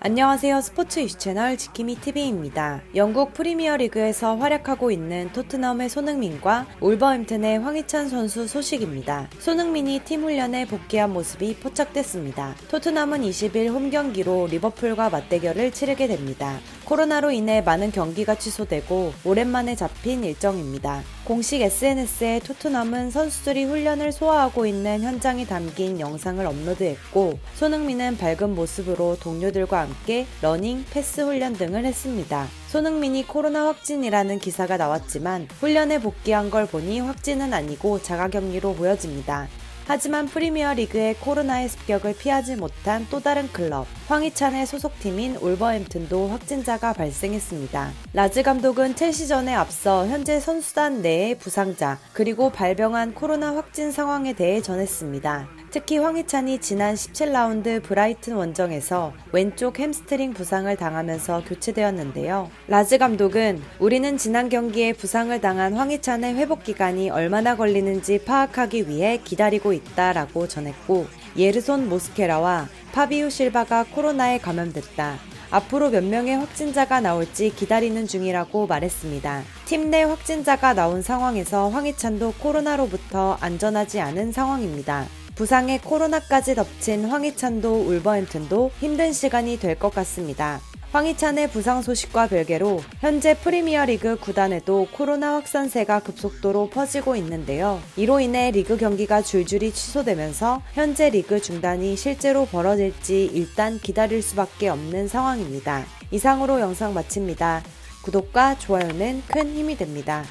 안녕하세요. 스포츠 이슈 채널 지킴이 TV입니다. 영국 프리미어 리그에서 활약하고 있는 토트넘의 손흥민과 울버햄튼의 황희찬 선수 소식입니다. 손흥민이 팀 훈련에 복귀한 모습이 포착됐습니다. 토트넘은 20일 홈 경기로 리버풀과 맞대결을 치르게 됩니다. 코로나로 인해 많은 경기가 취소되고 오랜만에 잡힌 일정입니다. 공식 SNS에 토트넘은 선수들이 훈련을 소화하고 있는 현장이 담긴 영상을 업로드했고 손흥민은 밝은 모습으로 동료들과 함께 러닝, 패스 훈련 등을 했습니다. 손흥민이 코로나 확진이라는 기사가 나왔지만 훈련에 복귀한 걸 보니 확진은 아니고 자가격리로 보여집니다. 하지만 프리미어 리그의 코로나의 습격을 피하지 못한 또 다른 클럽, 황희찬의 소속팀인 울버햄튼도 확진자가 발생했습니다. 라즈 감독은 첼시전에 앞서 현재 선수단 내의 부상자, 그리고 발병한 코로나 확진 상황에 대해 전했습니다. 특히 황희찬이 지난 17라운드 브라이튼 원정에서 왼쪽 햄스트링 부상을 당하면서 교체되었는데요. 라즈 감독은 우리는 지난 경기에 부상을 당한 황희찬의 회복 기간이 얼마나 걸리는지 파악하기 위해 기다리고 있다라고 전했고 예르손 모스케라와 파비우 실바가 코로나에 감염됐다. 앞으로 몇 명의 확진자가 나올지 기다리는 중이라고 말했습니다. 팀 내 확진자가 나온 상황에서 황희찬도 코로나로부터 안전하지 않은 상황입니다. 부상에 코로나까지 덮친 황희찬도 울버햄튼도 힘든 시간이 될 것 같습니다. 황희찬의 부상 소식과 별개로 현재 프리미어 리그 구단에도 코로나 확산세가 급속도로 퍼지고 있는데요. 이로 인해 리그 경기가 줄줄이 취소되면서 현재 리그 중단이 실제로 벌어질지 일단 기다릴 수밖에 없는 상황입니다. 이상으로 영상 마칩니다. 구독과 좋아요는 큰 힘이 됩니다.